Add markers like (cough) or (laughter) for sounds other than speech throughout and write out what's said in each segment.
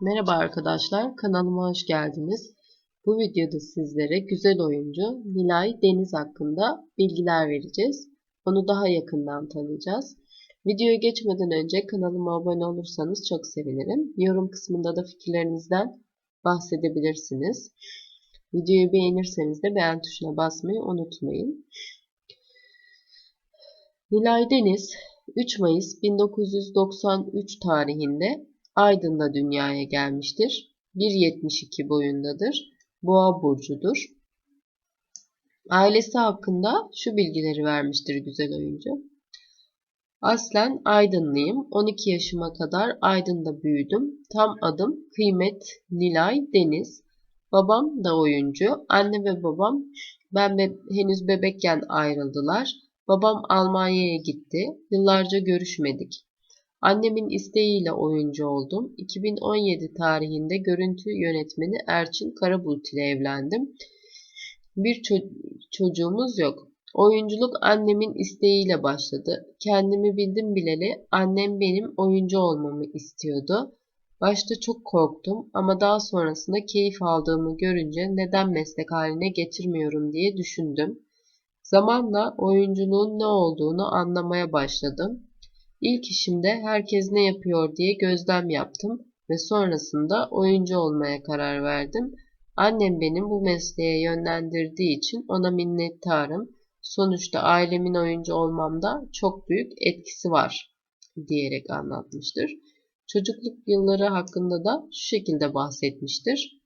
Merhaba arkadaşlar, kanalıma hoş geldiniz. Bu videoda sizlere güzel oyuncu Nilay Deniz hakkında bilgiler vereceğiz. Onu daha yakından tanıyacağız. Videoya geçmeden önce kanalıma abone olursanız çok sevinirim. Yorum kısmında da fikirlerinizden bahsedebilirsiniz. Videoyu beğenirseniz de beğen tuşuna basmayı unutmayın. Nilay Deniz 3 Mayıs 1993 tarihinde Aydın'da dünyaya gelmiştir. 1.72 boyundadır. Boğa burcudur. Ailesi hakkında şu bilgileri vermiştir güzel oyuncu. Aslen Aydınlıyım. 12 yaşıma kadar Aydın'da büyüdüm. Tam adım Kıymet Nilay Deniz. Babam da oyuncu. Anne ve babam ben be henüz bebekken ayrıldılar. Babam Almanya'ya gitti. Yıllarca görüşmedik. Annemin isteğiyle oyuncu oldum. 2017 tarihinde görüntü yönetmeni Erçin Karabulut ile evlendim. Bir ço- çocuğumuz yok. Oyunculuk annemin isteğiyle başladı. Kendimi bildim bileli annem benim oyuncu olmamı istiyordu. Başta çok korktum ama daha sonrasında keyif aldığımı görünce neden meslek haline getirmiyorum diye düşündüm. Zamanla oyunculuğun ne olduğunu anlamaya başladım. İlk işimde herkes ne yapıyor diye gözlem yaptım ve sonrasında oyuncu olmaya karar verdim. Annem benim bu mesleğe yönlendirdiği için ona minnettarım. Sonuçta ailemin oyuncu olmamda çok büyük etkisi var diyerek anlatmıştır. Çocukluk yılları hakkında da şu şekilde bahsetmiştir.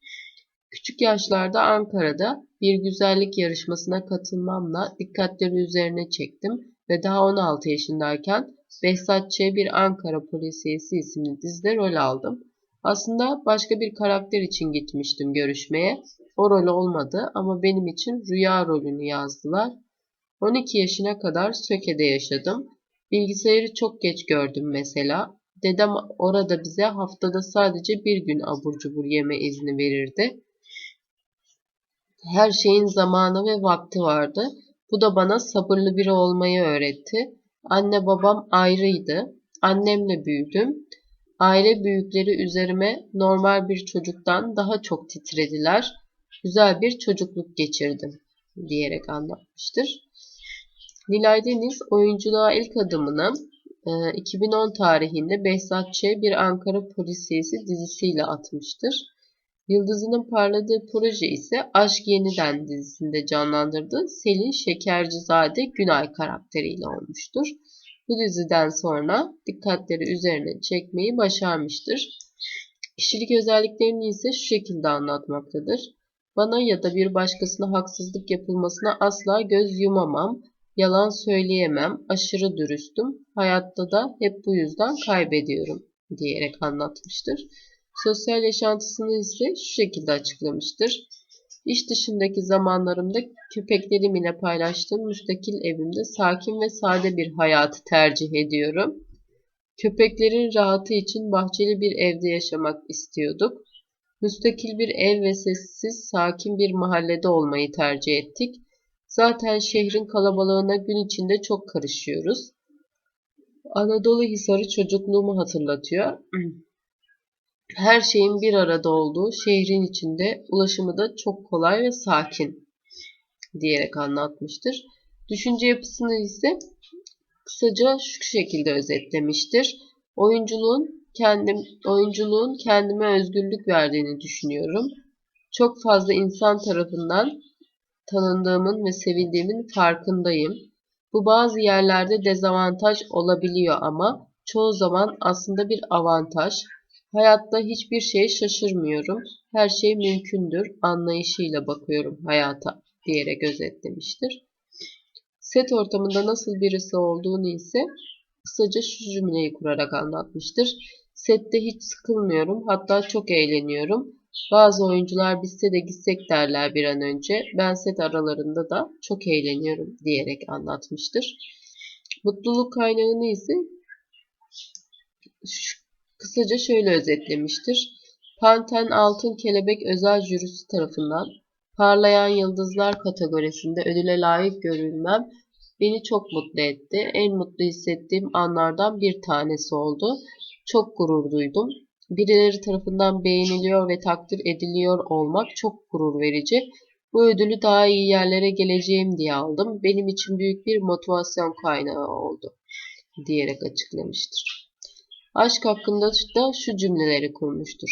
Küçük yaşlarda Ankara'da bir güzellik yarışmasına katılmamla dikkatleri üzerine çektim ve daha 16 yaşındayken Behzat Ç. bir Ankara Polisiyesi isimli dizide rol aldım. Aslında başka bir karakter için gitmiştim görüşmeye. O rol olmadı ama benim için rüya rolünü yazdılar. 12 yaşına kadar Söke'de yaşadım. Bilgisayarı çok geç gördüm mesela. Dedem orada bize haftada sadece bir gün abur cubur yeme izni verirdi. Her şeyin zamanı ve vakti vardı. Bu da bana sabırlı biri olmayı öğretti. Anne babam ayrıydı. Annemle büyüdüm. Aile büyükleri üzerime normal bir çocuktan daha çok titrediler. Güzel bir çocukluk geçirdim diyerek anlatmıştır. Nilay Deniz oyunculuğa ilk adımını 2010 tarihinde Behzat Ç. bir Ankara Polisiyesi dizisiyle atmıştır. Yıldızının parladığı proje ise Aşk Yeniden dizisinde canlandırdığı Selin Şekercizade Günay karakteriyle olmuştur. Bu diziden sonra dikkatleri üzerine çekmeyi başarmıştır. Kişilik özelliklerini ise şu şekilde anlatmaktadır. Bana ya da bir başkasına haksızlık yapılmasına asla göz yumamam, yalan söyleyemem, aşırı dürüstüm, hayatta da hep bu yüzden kaybediyorum diyerek anlatmıştır. Sosyal yaşantısını ise şu şekilde açıklamıştır. İş dışındaki zamanlarımda köpeklerim ile paylaştığım müstakil evimde sakin ve sade bir hayatı tercih ediyorum. Köpeklerin rahatı için bahçeli bir evde yaşamak istiyorduk. Müstakil bir ev ve sessiz, sakin bir mahallede olmayı tercih ettik. Zaten şehrin kalabalığına gün içinde çok karışıyoruz. Anadolu Hisarı çocukluğumu hatırlatıyor. Her şeyin bir arada olduğu şehrin içinde ulaşımı da çok kolay ve sakin diyerek anlatmıştır. Düşünce yapısını ise kısaca şu şekilde özetlemiştir. Oyunculuğun kendim oyunculuğun kendime özgürlük verdiğini düşünüyorum. Çok fazla insan tarafından tanındığımın ve sevildiğimin farkındayım. Bu bazı yerlerde dezavantaj olabiliyor ama çoğu zaman aslında bir avantaj. Hayatta hiçbir şey şaşırmıyorum. Her şey mümkündür anlayışıyla bakıyorum hayata diyerek özetlemiştir. Set ortamında nasıl birisi olduğunu ise kısaca şu cümleyi kurarak anlatmıştır. Sette hiç sıkılmıyorum hatta çok eğleniyorum. Bazı oyuncular bitse de gitsek derler bir an önce. Ben set aralarında da çok eğleniyorum diyerek anlatmıştır. Mutluluk kaynağını ise kısaca şöyle özetlemiştir. Panten Altın Kelebek Özel Jürisi tarafından Parlayan Yıldızlar kategorisinde ödüle layık görülmem beni çok mutlu etti. En mutlu hissettiğim anlardan bir tanesi oldu. Çok gurur duydum. Birileri tarafından beğeniliyor ve takdir ediliyor olmak çok gurur verici. Bu ödülü daha iyi yerlere geleceğim diye aldım. Benim için büyük bir motivasyon kaynağı oldu diyerek açıklamıştır. Aşk hakkında da şu cümleleri kurmuştur.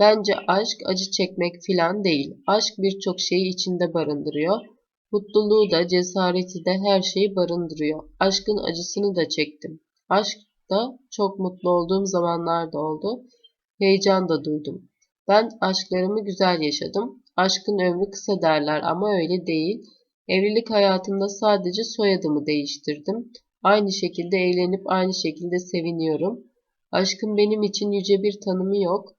Bence aşk acı çekmek filan değil. Aşk birçok şeyi içinde barındırıyor. Mutluluğu da, cesareti de her şeyi barındırıyor. Aşkın acısını da çektim. Aşkta çok mutlu olduğum zamanlar da oldu. Heyecan da duydum. Ben aşklarımı güzel yaşadım. Aşkın ömrü kısa derler ama öyle değil. Evlilik hayatımda sadece soyadımı değiştirdim. Aynı şekilde eğlenip aynı şekilde seviniyorum. Aşkın benim için yüce bir tanımı yok.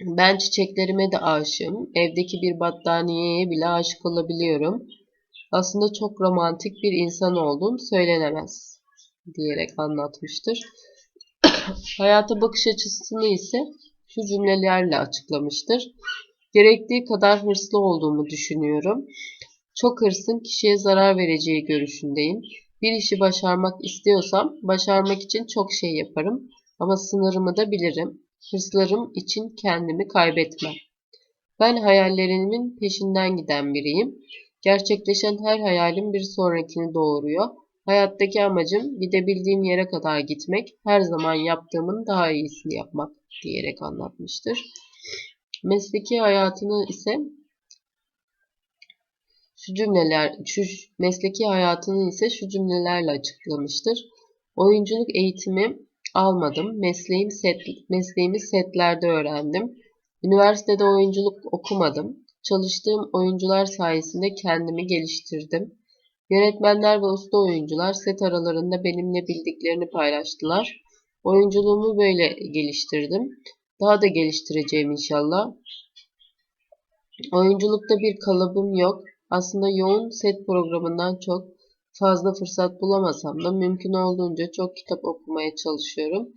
Ben çiçeklerime de aşığım. Evdeki bir battaniyeye bile aşık olabiliyorum. Aslında çok romantik bir insan olduğum söylenemez diyerek anlatmıştır. (coughs) Hayata bakış açısını ise şu cümlelerle açıklamıştır. Gerektiği kadar hırslı olduğumu düşünüyorum. Çok hırsın kişiye zarar vereceği görüşündeyim. Bir işi başarmak istiyorsam başarmak için çok şey yaparım ama sınırımı da bilirim. Hırslarım için kendimi kaybetmem. Ben hayallerimin peşinden giden biriyim. Gerçekleşen her hayalim bir sonrakini doğuruyor. Hayattaki amacım gidebildiğim yere kadar gitmek, her zaman yaptığımın daha iyisini yapmak diyerek anlatmıştır. Mesleki hayatını ise şu cümleler, şu mesleki hayatını ise şu cümlelerle açıklamıştır. Oyunculuk eğitimi almadım. Mesleğim set, mesleğimi setlerde öğrendim. Üniversitede oyunculuk okumadım. Çalıştığım oyuncular sayesinde kendimi geliştirdim. Yönetmenler ve usta oyuncular set aralarında benimle bildiklerini paylaştılar. Oyunculuğumu böyle geliştirdim. Daha da geliştireceğim inşallah. Oyunculukta bir kalıbım yok. Aslında yoğun set programından çok fazla fırsat bulamasam da mümkün olduğunca çok kitap okumaya çalışıyorum.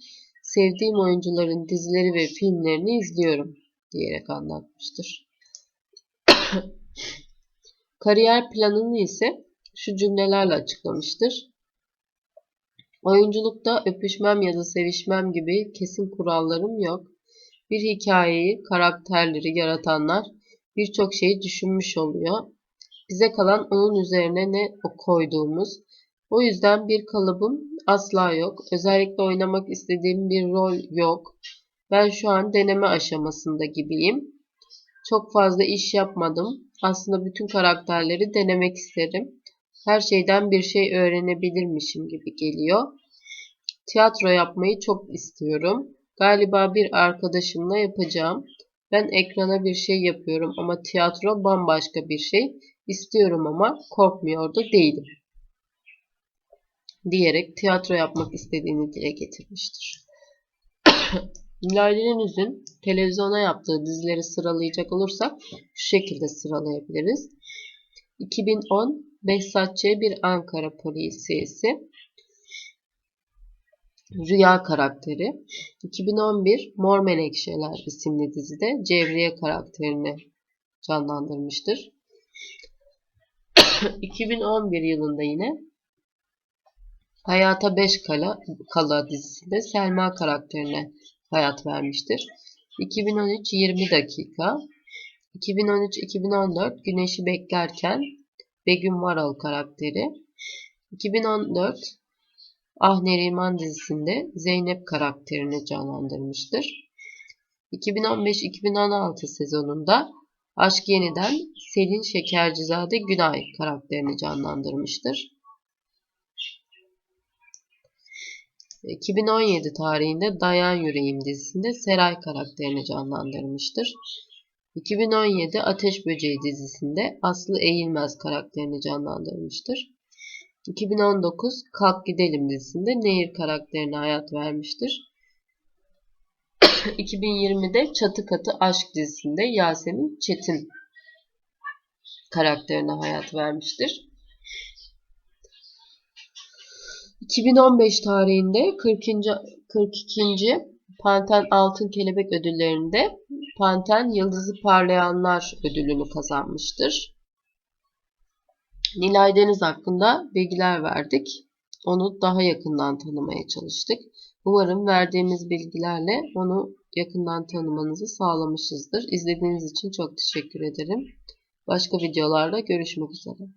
Sevdiğim oyuncuların dizileri ve filmlerini izliyorum diyerek anlatmıştır. (coughs) Kariyer planını ise şu cümlelerle açıklamıştır. Oyunculukta öpüşmem ya da sevişmem gibi kesin kurallarım yok. Bir hikayeyi, karakterleri yaratanlar birçok şeyi düşünmüş oluyor. Bize kalan onun üzerine ne koyduğumuz. O yüzden bir kalıbım asla yok. Özellikle oynamak istediğim bir rol yok. Ben şu an deneme aşamasında gibiyim. Çok fazla iş yapmadım. Aslında bütün karakterleri denemek isterim. Her şeyden bir şey öğrenebilirmişim gibi geliyor. Tiyatro yapmayı çok istiyorum. Galiba bir arkadaşımla yapacağım. Ben ekrana bir şey yapıyorum ama tiyatro bambaşka bir şey. İstiyorum ama korkmuyor da değilim. Diyerek tiyatro yapmak istediğini dile getirmiştir. (coughs) Nilay Deniz'in televizyona yaptığı dizileri sıralayacak olursak şu şekilde sıralayabiliriz. 2010 Behzatçı bir Ankara polisiyesi. Rüya karakteri. 2011 Mor Menekşeler isimli dizide Cevriye karakterini canlandırmıştır. (laughs) 2011 yılında yine Hayata 5 Kala, Kala dizisinde Selma karakterine hayat vermiştir. 2013 20 dakika 2013-2014 Güneşi Beklerken Begüm Varal karakteri 2014 Ah Neriman dizisinde Zeynep karakterini canlandırmıştır. 2015-2016 sezonunda Aşk Yeniden Selin Şekercizade Günay karakterini canlandırmıştır. 2017 tarihinde Dayan Yüreğim dizisinde Seray karakterini canlandırmıştır. 2017 Ateş Böceği dizisinde Aslı Eğilmez karakterini canlandırmıştır. 2019 Kalk Gidelim dizisinde Nehir karakterine hayat vermiştir. 2020'de Çatı Katı Aşk dizisinde Yasemin Çetin karakterine hayat vermiştir. 2015 tarihinde 40. 42. Panten Altın Kelebek ödüllerinde Panten Yıldızı Parlayanlar ödülünü kazanmıştır. Nilay Deniz hakkında bilgiler verdik. Onu daha yakından tanımaya çalıştık. Umarım verdiğimiz bilgilerle onu yakından tanımanızı sağlamışızdır. İzlediğiniz için çok teşekkür ederim. Başka videolarda görüşmek üzere.